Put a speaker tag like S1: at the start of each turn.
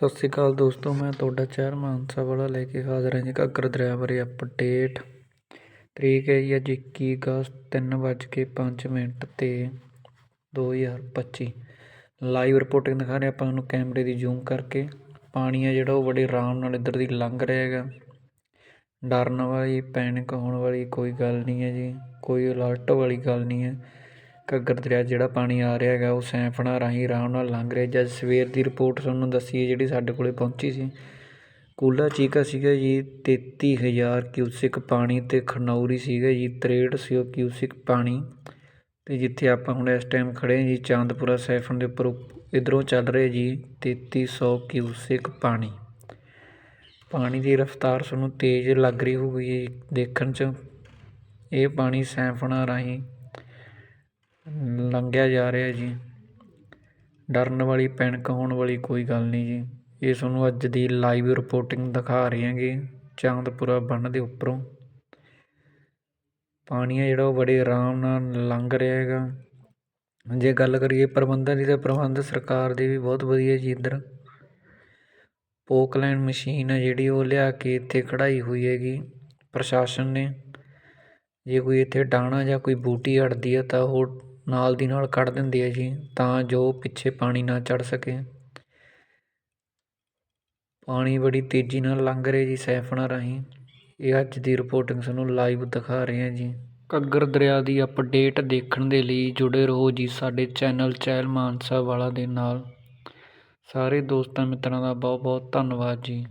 S1: ਸਤਿ ਸ਼੍ਰੀ ਅਕਾਲ ਦੋਸਤੋ, ਮੈਂ ਤੁਹਾਡਾ ਸ਼ਹਿਰ ਮਾਨਸਾ ਵਾਲਾ ਲੈ ਕੇ ਹਾਜ਼ਰ ਹਾਂ ਜੀ ਘੱਗਰ ਦਰਿਆ ਬਾਰੇ ਅਪਡੇਟ ਤਰੀਕ ਹੈ ਜੀ ਅੱਜ ਇੱਕੀ ਅਗਸਤ, ਤਿੰਨ ਵੱਜ ਕੇ ਪੰਜ ਮਿੰਟ 'ਤੇ ਦੋ ਹਜ਼ਾਰ ਪੱਚੀ। ਲਾਈਵ ਰਿਪੋਰਟਿੰਗ ਦਿਖਾ ਰਹੇ ਆਪਾਂ ਨੂੰ ਕੈਮਰੇ ਦੀ ਜ਼ੂਮ ਕਰਕੇ। ਪਾਣੀ ਹੈ ਜਿਹੜਾ ਉਹ ਬੜੇ ਆਰਾਮ ਨਾਲ ਇੱਧਰ ਦੀ ਲੰਘ ਰਿਹਾ ਹੈਗਾ। ਡਰਨ ਵਾਲੀ ਪੈਨਿਕ ਹੋਣ ਵਾਲੀ ਕੋਈ ਗੱਲ ਨਹੀਂ ਹੈ ਜੀ। ਕੋਈ ਅਲਰਟ ਵਾਲੀ ਗੱਲ ਨਹੀਂ ਹੈ। ਘੱਗਰ ਦਰਿਆ ਜਿਹੜਾ ਪਾਣੀ ਆ ਰਿਹਾ ਹੈਗਾ, ਉਹ ਸੈਂਫਣਾ ਰਾਹੀਂ ਆਰਾਮ ਨਾਲ ਲੰਘ ਰਿਹਾ। ਜਦ ਸਵੇਰ ਦੀ ਰਿਪੋਰਟ ਤੁਹਾਨੂੰ ਦੱਸੀ ਹੈ, ਜਿਹੜੀ ਸਾਡੇ ਕੋਲੇ ਪਹੁੰਚੀ ਸੀ। ਕੂਲਾ ਚੀਕਾ ਸੀਗਾ ਜੀ 33000 ਕਿਊਸਿਕ ਪਾਣੀ ਤੇ ਖਨੌਰੀ ਸੀਗਾ ਜੀ 6300 ਕਿਊਸਿਕ ਪਾਣੀ। ਤੇ ਜਿੱਥੇ ਆਪਾਂ ਹੁਣ ਇਸ ਟਾਈਮ ਖੜੇ ਹਾਂ ਜੀ, ਚਾਂਦਪੁਰਾ ਸੈਫਨ ਦੇ ਉੱਪਰ ਇਧਰੋਂ ਚੱਲ ਰਿਹਾ ਜੀ 3300 ਕਿਊਸਿਕ ਪਾਣੀ। ਪਾਣੀ ਦੀ ਰਫ਼ਤਾਰ ਤੁਹਾਨੂੰ ਤੇਜ਼ ਲੱਗ ਰਹੀ ਹੋਊਗੀ ਦੇਖਣ 'ਚ। ਇਹ ਪਾਣੀ ਸੈਂਫਣਾ ਰਾਹੀਂ ਲੰਘਿਆ ਜਾ ਰਿਹਾ ਜੀ। ਡਰਨ ਵਾਲੀ ਪੈਨਿਕ ਹੋਣ ਵਾਲੀ ਕੋਈ ਗੱਲ ਨਹੀਂ ਜੀ। ਇਹ ਤੁਹਾਨੂੰ ਅੱਜ ਦੀ ਲਾਈਵ ਰਿਪੋਰਟਿੰਗ ਦਿਖਾ ਰਹੇ ਹਾਂਗੇ ਚਾਂਦਪੁਰਾ ਬੰਨ ਦੇ ਉੱਪਰੋਂ। ਪਾਣੀ ਹੈ ਜਿਹੜਾ ਉਹ ਬੜੇ ਆਰਾਮ ਨਾਲ ਲੰਘ ਰਿਹਾ ਹੈਗਾ। ਜੇ ਗੱਲ ਕਰੀਏ ਪ੍ਰਬੰਧਨ ਦੀ, ਤਾਂ ਪ੍ਰਬੰਧ ਸਰਕਾਰ ਦੀ ਵੀ ਬਹੁਤ ਵਧੀਆ ਜੀ ਇੱਧਰ। ਪੋਕਲੈਂਡ ਮਸ਼ੀਨ ਹੈ ਜਿਹੜੀ ਉਹ ਲਿਆ ਕੇ ਇੱਥੇ ਖੜਾਈ ਹੋਈ ਹੈਗੀ। ਪ੍ਰਸ਼ਾਸਨ ਨੇ। ਜੇ ਕੋਈ ਇੱਥੇ ਡਾਣਾ ਜਾਂ ਕੋਈ ਬੂਟੀ ਅੜਦੀ ਹੈ ਤਾਂ ਉਹ ਨਾਲ ਦੀ ਨਾਲ ਕੱਢ ਦਿੰਦੇ ਹੈ ਜੀ ਤਾਂ ਜੋ ਪਿੱਛੇ ਪਾਣੀ ਨਾ ਚੜ੍ਹ ਸਕੇ। ਪਾਣੀ ਬੜੀ ਤੇਜ਼ੀ ਨਾਲ ਲੰਘ ਰਿਹਾ ਜੀ, ਸੈਫਣਾ ਰਾਹੀਂ। ਇਹ ਅੱਜ ਦੀ ਰਿਪੋਰਟਿੰਗ ਤੁਹਾਨੂੰ ਲਾਈਵ ਦਿਖਾ ਰਹੇ ਹਾਂ ਜੀ। ਘੱਗਰ ਦਰਿਆ ਦੀ ਅਪਡੇਟ ਦੇਖਣ ਦੇ ਲਈ ਜੁੜੇ ਰਹੋ ਜੀ ਸਾਡੇ ਚੈਨਲ ਚਹਿਲ ਮਾਨਸਾ ਵਾਲਾ ਦੇ ਨਾਲ। ਸਾਰੇ ਦੋਸਤਾਂ ਮਿੱਤਰਾਂ ਦਾ ਬਹੁਤ ਬਹੁਤ ਧੰਨਵਾਦ ਜੀ।